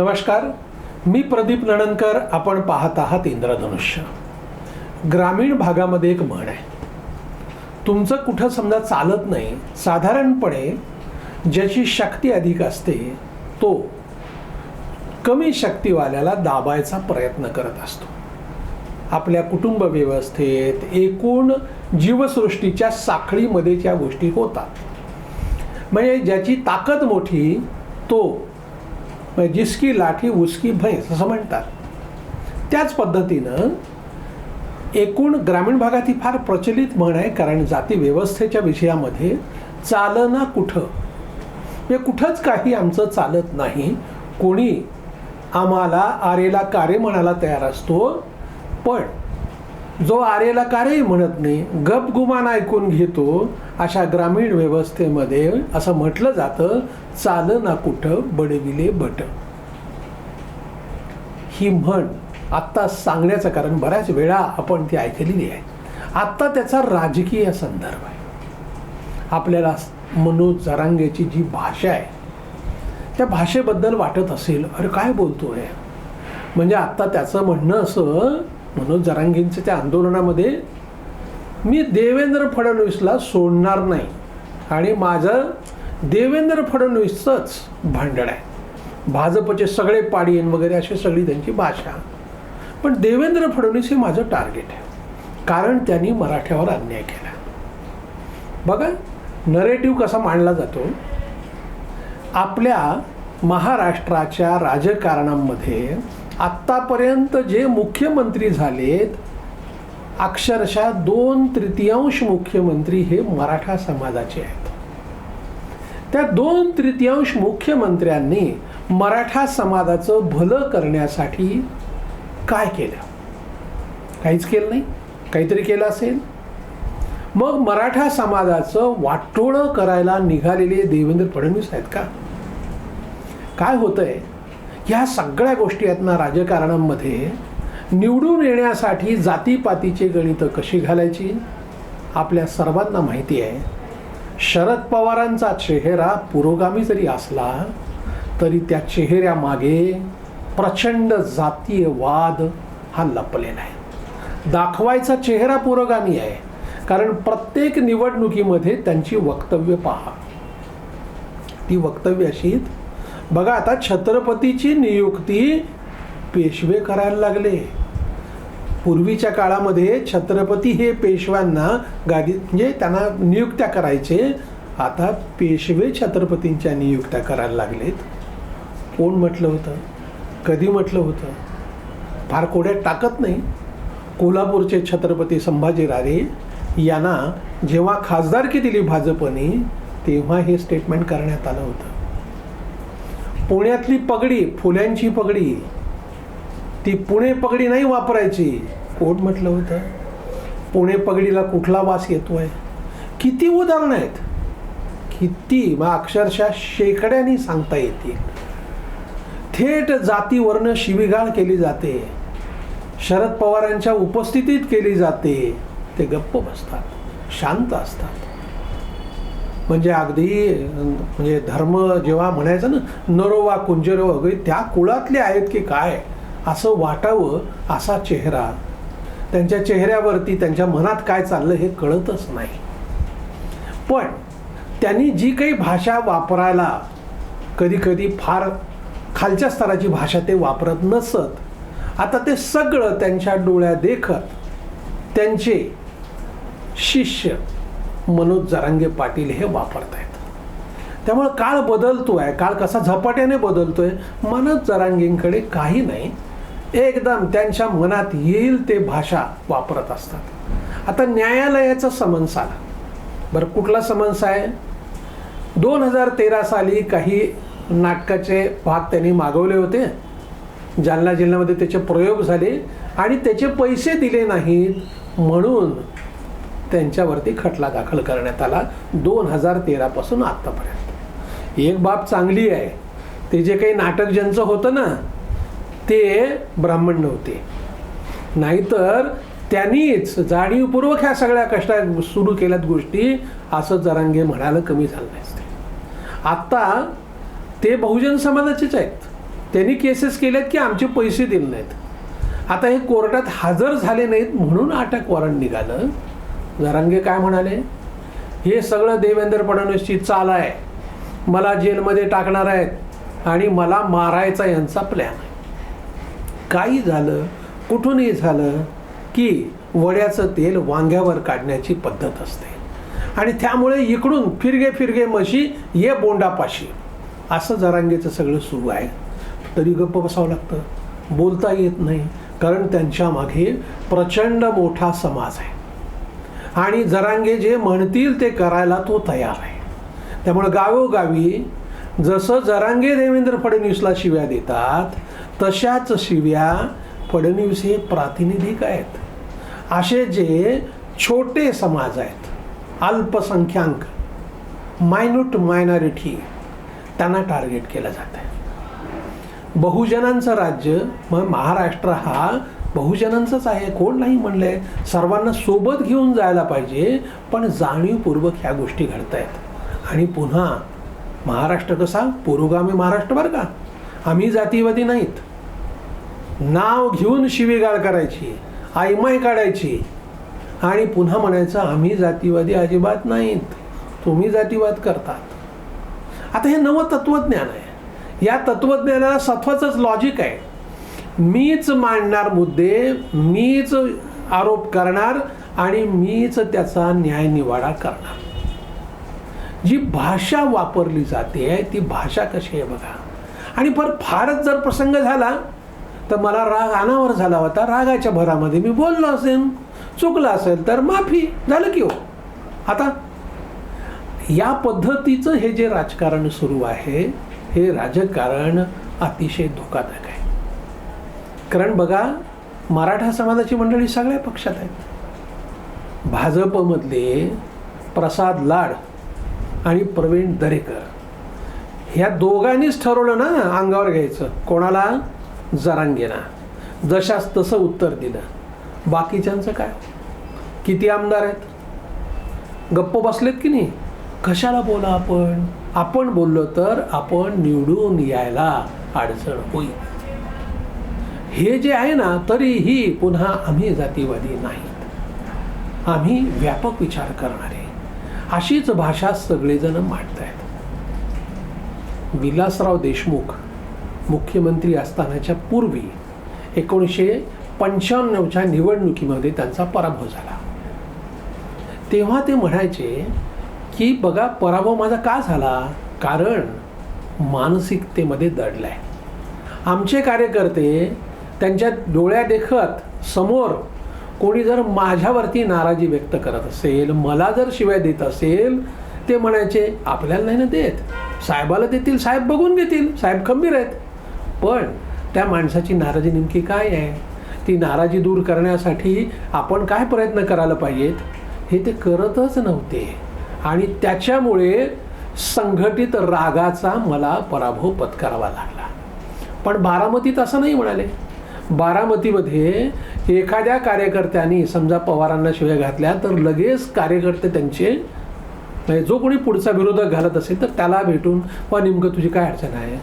नमस्कार. मी प्रदीप नणनकर आपण पाहत आहात इंद्रधनुष्य. ग्रामीण भागामध्ये एक म्हण आहे. तुमचं कुठं समजा चालत नाही साधारणपणे ज्याची शक्ती अधिक असते तो कमी शक्तीवाल्याला दाबायचा प्रयत्न करत असतो. आपल्या कुटुंब व्यवस्थेत एकूण जीवसृष्टीच्या साखळीमध्ये ज्या गोष्टी होतात. म्हणजे ज्याची ताकद मोठी तो जिसकी लाठी उसकी भैंस असं म्हणतात. त्याच पद्धतीनं एकूण ग्रामीण भागात ही फार प्रचलित म्हण आहे कारण जाती व्यवस्थेच्या विषयामध्ये चालना कुठं? म्हणजे कुठंच काही आमचं चालत नाही. कोणी आम्हाला आरेला कारे म्हणायला तयार असतो पण जो आरेला कारेही म्हणत नाही गपगुमान ऐकून घेतो अशा ग्रामीण व्यवस्थेमध्ये असं म्हटलं जातं चाल ना कुठं बडविले बट. ही म्हण आत्ता सांगण्याचं कारण बऱ्याच वेळा आपण ती ऐकलेली आहे. आत्ता त्याचा राजकीय संदर्भ आहे. आपल्याला मनोज जरांगेची जी भाषा आहे त्या भाषेबद्दल वाटत असेल अरे काय बोलतोय? म्हणजे आत्ता त्याचं म्हणणं असं म्हणून जरांगेंच्या त्या आंदोलनामध्ये मी देवेंद्र फडणवीसला सोडणार नाही. आणि माझं देवेंद्र फडणवीसचंच भांडण आहे. भाजपचे सगळे पाडीन वगैरे अशी सगळी त्यांची भाषा. पण देवेंद्र फडणवीस हे माझं टार्गेट आहे. कारण त्यांनी मराठ्यावर अन्याय केला. बघा नरेटिव्ह कसा मांडला जातो? आपल्या महाराष्ट्राच्या राजकारणामध्ये आत्तापर्यंत जे मुख्यमंत्री झालेत अक्षरशः दोन तृतीयांश मुख्यमंत्री हे मराठा समाजाचे आहेत. त्या दोन तृतीयांश मुख्यमंत्र्यांनी मराठा समाजाचं भलं करण्यासाठी काय केलं? काहीच केलं नाही. काहीतरी केलं असेल. मग मराठा समाजाचं वाटोळं करायला निघालेले देवेंद्र फडणवीस आहेत का? काय होतंय? ह्या सगळ्या गोष्टी आहेत ना राजकारणामध्ये. निवडून येण्यासाठी जातीपातीचे गणितं कशी घालायची? आपल्या सर्वांना माहिती आहे. शरद पवारांचा चेहरा पुरोगामी जरी असला तरी त्या चेहऱ्यामागे प्रचंड जातीय वाद हा लपलेला आहे. दाखवायचा चेहरा पुरोगामी आहे. कारण प्रत्येक निवडणुकीमध्ये त्यांची वक्तव्य पहा. ती वक्तव्य अशी बघा आता छत्रपतीची नियुक्ती पेशवे करायला लागले. पूर्वीच्या काळामध्ये छत्रपती हे पेशव्यांना गादी म्हणजे त्यांना नियुक्त्या करायचे. आता पेशवे छत्रपतींच्या नियुक्त्या करायला लागलेत. कोण म्हटलं होतं? कधी म्हटलं होतं? फार कोड्यात टाकत नाही. कोल्हापूरचे छत्रपती संभाजीराजे यांना जेव्हा खासदारकी दिली भाजपने तेव्हा हे स्टेटमेंट करण्यात आलं होतं. पुण्यातली पगडी फुल्यांची पगडी ती पुणे पगडी नाही वापरायची. कोण म्हटलं होतं? पुणे पगडीला कुठला वास येतो आहे किती उदाहरणं आहेत. किती मग अक्षरशः शेकड्यांनी सांगता येतील. थेट जातीवरनं शिविगाळ केली जाते. शरद पवारांच्या उपस्थितीत केली जाते. ते गप्प बसतात शांत असतात. म्हणजे अगदी म्हणजे धर्म जेव्हा म्हणायचं ना नरोवा कुंजरो वगैरे त्या कुळातले आहेत की काय असं वाटावं असा चेहरा. त्यांच्या चेहऱ्यावरती त्यांच्या मनात काय चाललं हे कळतच नाही. पण त्यांनी जी काही भाषा वापरायला कधी कधी फार खालच्या स्तराची भाषा ते वापरत नसत. आता ते सगळं त्यांच्या डोळ्या देखत त्यांचे शिष्य मनोज जरांगे पाटील हे वापरत आहेत त्यामुळे काळ आहे काळ कसा झपाट्याने बदलतो आहे मनोज जरांगेंकडे काही नाही. एकदम त्यांच्या मनात येईल ते भाषा वापरत असतात. आता न्यायालयाचा समन्स आला. बरं कुठला समन्स आहे? दोन हजार तेरा साली काही नाटकाचे भाग त्यांनी मागवले होते. जालना जिल्ह्यामध्ये त्याचे प्रयोग झाले आणि त्याचे पैसे दिले नाहीत म्हणून त्यांच्यावरती खटला दाखल करण्यात आला दोन हजार तेरापासून आत्तापर्यंत एक बाब चांगली आहे ते जे काही नाटक ज्यांचं होतं ना ते ब्राह्मण नव्हते. नाहीतर त्यांनीच जाणीवपूर्वक ह्या सगळ्या कष्टा सुरू केल्यात गोष्टी असं जरांगे म्हणायला कमी झालं असते आत्ता ते बहुजन समाजाचेच आहेत. त्यांनी केसेस केल्यात की आमचे पैसे दिले नाहीत. आता हे कोर्टात हजर झाले नाहीत म्हणून अटक वॉरंट निघालं. जरांगे काय म्हणाले? हे सगळं देवेंद्र फडणवीसची चाल आहे. मला जेलमध्ये टाकणार आहेत आणि मला मारायचा यांचा प्लॅन आहे. काही झालं कुठूनही झालं की वड्याचं तेल वांग्यावर काढण्याची पद्धत असते. आणि त्यामुळे इकडून फिरगे फिरगे म्हशी ये बोंडापाशी. असं जरांगेचं सगळं सुरू आहे. तरी गप्प बसावं लागतं. बोलता येत नाही कारण त्यांच्या मागे प्रचंड मोठा समाज आहे. आणि जरांगे जे म्हणतील ते करायला तो तयार आहे. त्यामुळे गावोगावी जसं जरांगे देवेंद्र फडणवीसला शिव्या देतात तशाच शिव्या फडणवीस हे प्रातिनिधिक आहेत. असे जे छोटे समाज आहेत अल्पसंख्याक मायन्यूट मायनॉरिटी त्यांना टार्गेट केलं जात आहे बहुजनांचं राज्य मग महाराष्ट्र हा बहुजनांचंच आहे. कोण नाही म्हणलंय? सर्वांना सोबत घेऊन जायला पाहिजे पण जाणीवपूर्वक ह्या गोष्टी घडत आहेत आणि पुन्हा महाराष्ट्र कसा? पुरोगामी महाराष्ट्र बरं का? आम्ही जातीवादी नाहीत. नाव घेऊन शिवीगाळ करायची आयमाय काढायची. आणि पुन्हा म्हणायचं आम्ही जातीवादी अजिबात नाहीत. तुम्ही जातीवाद करतात. आता हे नवं तत्वज्ञान आहे. या तत्वज्ञानाला सत्वाचंच लॉजिक आहे. मीच मांडणार मुद्दे मीच आरोप करणार आणि मीच त्याचा न्याय निवाडा करणार. जी भाषा वापरली जाते ती भाषा कशी आहे बघा. आणि पर फारच जर प्रसंग झाला तर मला राग अनावर झाला होता. रागाच्या भरामध्ये मी बोललो असेल चुकलं असेल तर माफी झालं की हो. आता या पद्धतीचं हे जे राजकारण सुरू आहे हे राजकारण अतिशय धोकादायक आहे. कारण बघा मराठा समाजाची मंडळी सगळ्या पक्षात आहेत. भाजपमधले प्रसाद लाड आणि प्रवीण दरेकर. ह्या दोघांनीच ठरवलं ना अंगावर घ्यायचं. कोणाला? जरांगेना. जशास तसं उत्तर दिलं. बाकीच्यांचं काय? किती आमदार आहेत? गप्प बसलेत की नाही? कशाला बोला आपण? आपण बोललो तर आपण निवडून यायला अडचण होईल. हे जे आहे ना तरीही पुन्हा आम्ही जातीवादी नाहीत. आम्ही व्यापक विचार करणारे अशीच भाषा सगळेजण मांडत आहेत विलासराव देशमुख मुख्यमंत्री असतानाच्या पूर्वी एकोणीसशे पंच्याण्णवच्या निवडणुकीमध्ये त्यांचा पराभव झाला. तेव्हा ते म्हणायचे की बघा पराभव माझा का झाला? कारण मानसिकतेमध्ये दडलाय. आमचे कार्यकर्ते त्यांच्या डोळ्या देखत समोर कोणी जर माझ्यावरती नाराजी व्यक्त करत असेल मला जर शिवाय देत असेल ते म्हणायचे आपल्याला नाही ना देत. साहेबाला देतील साहेब बघून घेतील साहेब खंबीर आहेत. पण त्या माणसाची नाराजी नेमकी काय आहे? ती नाराजी दूर करण्यासाठी आपण काय प्रयत्न करायला पाहिजेत? हे ते करतच नव्हते. आणि त्याच्यामुळे संघटित रागाचा मला पराभव पत्करावा लागला. पण बारामतीत असं नाही म्हणाले. बारामतीमध्ये एखाद्या कार्यकर्त्यांनी समजा पवारांना शिव्या घातल्या तर लगेच कार्यकर्ते त्यांचे म्हणजे जो कोणी पुढचा विरोधक घालत असेल तर त्याला भेटून वा नेमकं तुझी काय अडचण आहे?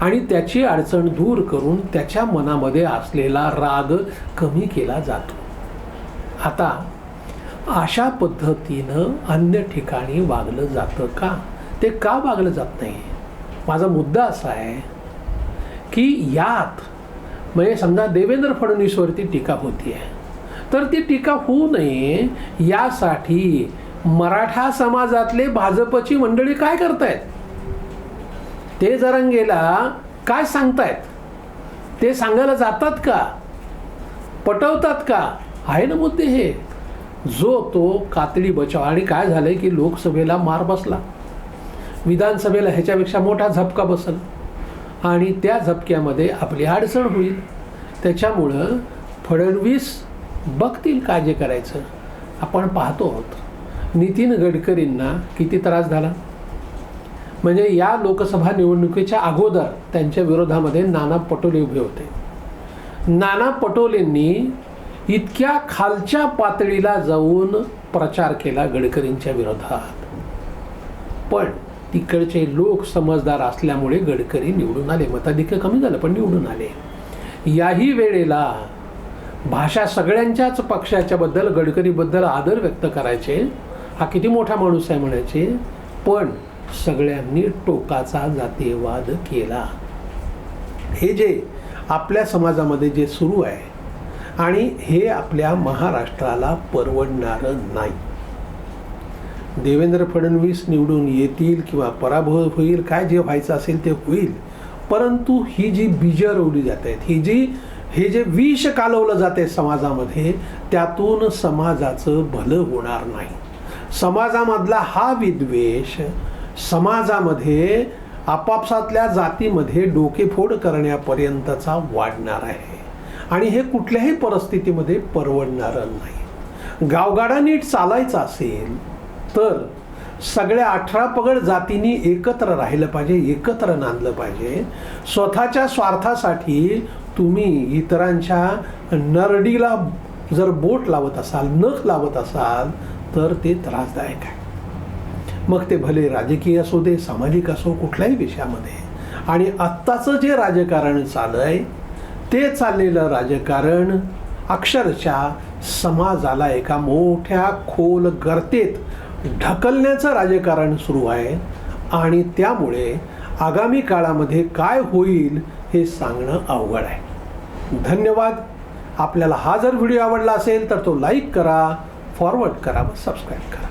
आणि त्याची अडचण दूर करून त्याच्या मनामध्ये असलेला राग कमी केला जातो. आता अशा पद्धतीनं अन्य ठिकाणी वागलं जातं का? ते का वागलं जात नाही? माझा मुद्दा असा आहे की यात म्हणजे समजा देवेंद्र फडणवीसवरती टीका होती आहे. तर ती टीका होऊ नये यासाठी मराठा समाजातले भाजपची मंडळी काय करतायत? ते जरंगेला काय सांगतायत? ते सांगायला जातात का? पटवतात का? आहे ना मुद्दे हे. जो तो कातडी बचाव आणि काय झालं की लोकसभेला मार बसला. विधानसभेला ह्याच्यापेक्षा मोठा झपका बसल. आणि त्या झपक्यामध्ये आपली अडचण होईल. त्याच्यामुळं फडणवीस बघतील काय जे करायचं. आपण पाहतो आहोत. नितीन गडकरींना किती त्रास झाला. म्हणजे या लोकसभा निवडणुकीच्या अगोदर त्यांच्या विरोधामध्ये नाना पटोले उभे होते. नाना पटोलेंनी इतक्या खालच्या पातळीला जाऊन प्रचार केला गडकरींच्या विरोधात. पण तिकडचे लोक समजदार असल्यामुळे गडकरी निवडून आले. मताधिक्य कमी झालं पण निवडून आले. याही वेळेला भाषा सगळ्यांच्याच पक्षाच्याबद्दल गडकरीबद्दल आदर व्यक्त करायचे. हा किती मोठा माणूस आहे म्हणायचे. पण सगळ्यांनी टोकाचा जातीयवाद केला. हे जे आपल्या समाजामध्ये जे सुरू आहे आणि हे आपल्या महाराष्ट्राला परवडणारं नाही. देवेंद्र फडणवीस निवडून येतील किंवा पराभव होईल काय जे व्हायचं असेल ते होईल. परंतु ही जी बीजं रोवली जात आहेत ही जी हे जे विष कालवलं जाते समाजामध्ये त्यातून समाजाचं भलं होणार नाही. समाजामधला हा विद्वेष समाजामध्ये आपापसातल्या जातीमध्ये डोकेफोड करण्यापर्यंतचा वाढणार आहे. आणि हे कुठल्याही परिस्थितीमध्ये परवडणारं नाही. गावगाडा नीट चालायचा असेल तर सगळ्या अठरा पगड जातींनी एकत्र राहिलं पाहिजे एकत्र नांदलं पाहिजे. स्वतःच्या स्वार्थासाठी तुम्ही इतरांच्या नरडीला जर बोट लावत असाल नख लावत असाल तर ते त्रासदायक आहे. मग ते भले राजकीय असो दे सामाजिक असो कुठल्याही विषयामध्ये. आणि आत्ताचं जे राजकारण चालू आहे ते चाललेलं राजकारण अक्षरशः समाजाला एका मोठ्या खोल गर्तेत ढकलण्याचं राजकारण सुरू आहे आणि त्यामुळे आगामी काळामध्ये काय होईल हे सांगणं अवघड आहे. धन्यवाद. आपल्याला हा जर व्हिडिओ आवडला असेल तर तो लाईक करा फॉरवर्ड करा व सबस्क्राईब करा.